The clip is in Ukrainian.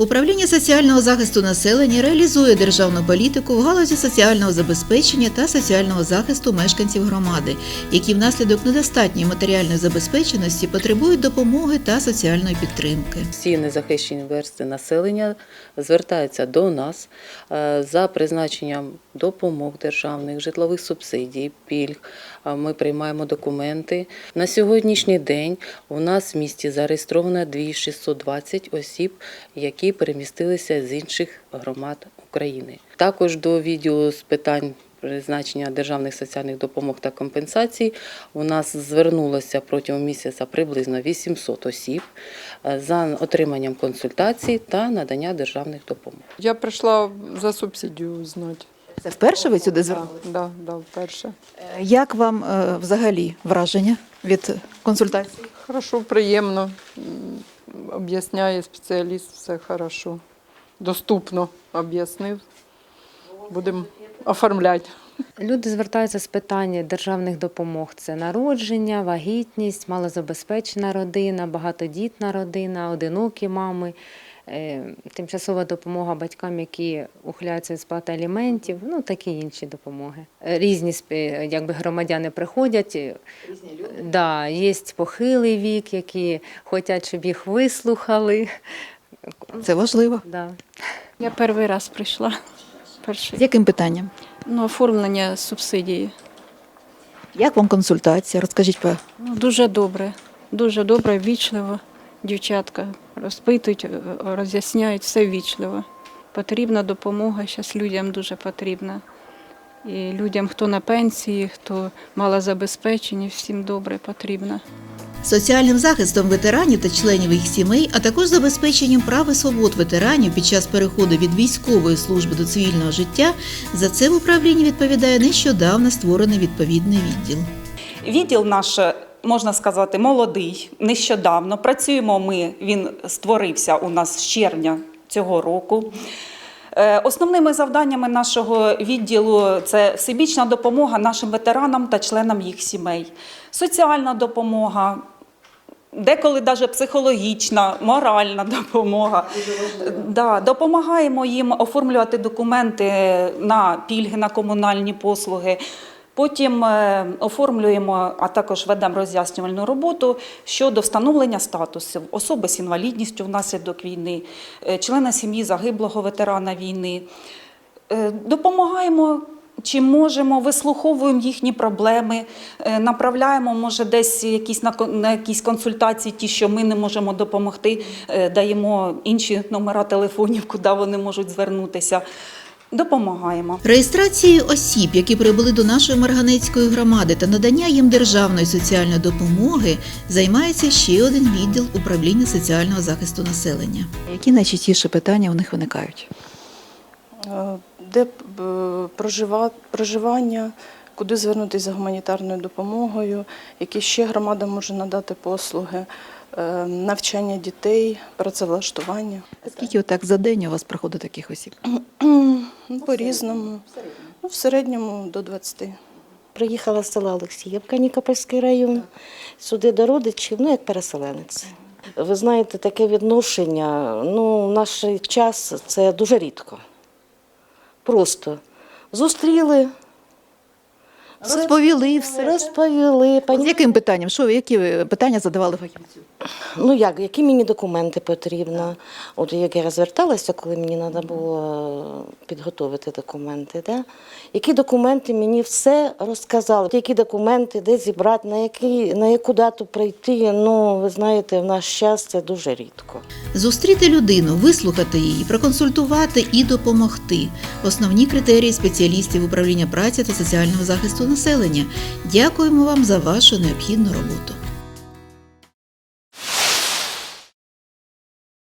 Управління соціального захисту населення реалізує державну політику в галузі соціального забезпечення та соціального захисту мешканців громади, які внаслідок недостатньої матеріальної забезпеченості потребують допомоги та соціальної підтримки. Всі незахищені верстви населення звертаються до нас е, за призначенням допомог державних, житлових субсидій, пільг. Е, Ми приймаємо документи. На сьогоднішній день у нас в місті зареєстровано 2620 осіб, які перемістилися з інших громад України. Також до відділу з питань призначення державних соціальних допомог та компенсацій у нас звернулося протягом місяця приблизно 800 осіб е, за отриманням консультацій та надання державних допомог. Я прийшла за субсидію знати. Це вперше ви сюди звернулися? Да, да, вперше. Як вам е, взагалі враження від консультації? Хорошо, приємно. Об'ясняє спеціаліст, все хорошо. Доступно об'яснив. Будемо оформляти. Люди звертаються з питання державних допомог: це народження, вагітність, малозабезпечена родина, багатодітна родина, одинокі мами, е, тимчасова допомога батькам, які ухиляються від сплати аліментів, ну такі інші допомоги. Е, Різні якби громадяни приходять. Різні люди. Да, є похилий вік, які хочуть, щоб їх вислухали. Це важливо. Да. Я перший раз прийшла. Перший. З яким питанням? Ну, оформлення субсидії. Як вам консультація? Розкажіть про Ну, дуже добре, дуже добре, вічливо. Дівчатка розпитують, роз'ясняють все вічливо. Потрібна допомога, зараз людям дуже потрібна. І людям, хто на пенсії, хто малозабезпечені, всім добре потрібна. соціальним захистом ветеранів та членів їх сімей, а також забезпеченням прав і свобод ветеранів під час переходу від військової служби до цивільного життя. За це в управлінні відповідає нещодавно створений відповідний відділ. Відділ наш, можна сказати, молодий, нещодавно. Працюємо ми, він створився у нас з червня цього року. Е, Основними завданнями нашого відділу це всебічна допомога нашим ветеранам та членам їх сімей, соціальна допомога, деколи навіть психологічна, моральна допомога. Да, допомагаємо їм оформлювати документи на пільги на комунальні послуги. Потім е, оформлюємо, а також ведемо роз'яснювальну роботу щодо встановлення статусу особи з інвалідністю внаслідок війни, е, члена сім'ї загиблого ветерана війни. Е, Допомагаємо. Чим можемо, вислуховуємо їхні проблеми, направляємо, може, десь якісь на, на якісь консультації, ті, що ми не можемо допомогти, даємо інші номера телефонів, куди вони можуть звернутися. Допомагаємо. Реєстрацією осіб, які прибули до нашої Марганецької громади, та надання їм державної соціальної допомоги займається ще один відділ управління соціального захисту населення. Які найчастіші питання у них виникають? Е, де е, прожива- проживання, куди звернутися за гуманітарною допомогою, які ще громада може надати послуги, е, навчання дітей, працевлаштування. Скільки отак за день у вас проходить таких осіб? Ну, По-різному. Ну, в середньому до 20. Приїхала з села Олексіївка, Нікопольський район, сюди до родичів, ну як переселенець. Ви знаєте, таке відношення, ну, в наш час це дуже рідко. Просто зустріли, Розповіли все. розповіли. З яким питанням? Що які питання задавали фахівцю? Ну як, які мені документи потрібно? От як я розверталася, коли мені треба було підготувати документи, да? які документи мені все розказали, які документи, де зібрати, на, які, на яку дату прийти. Ну, ви знаєте, в наш час це дуже рідко. Зустріти людину, вислухати її, проконсультувати і допомогти. Основні критерії спеціалістів управління праці та соціального захисту населення. Дякуємо вам за вашу необхідну роботу.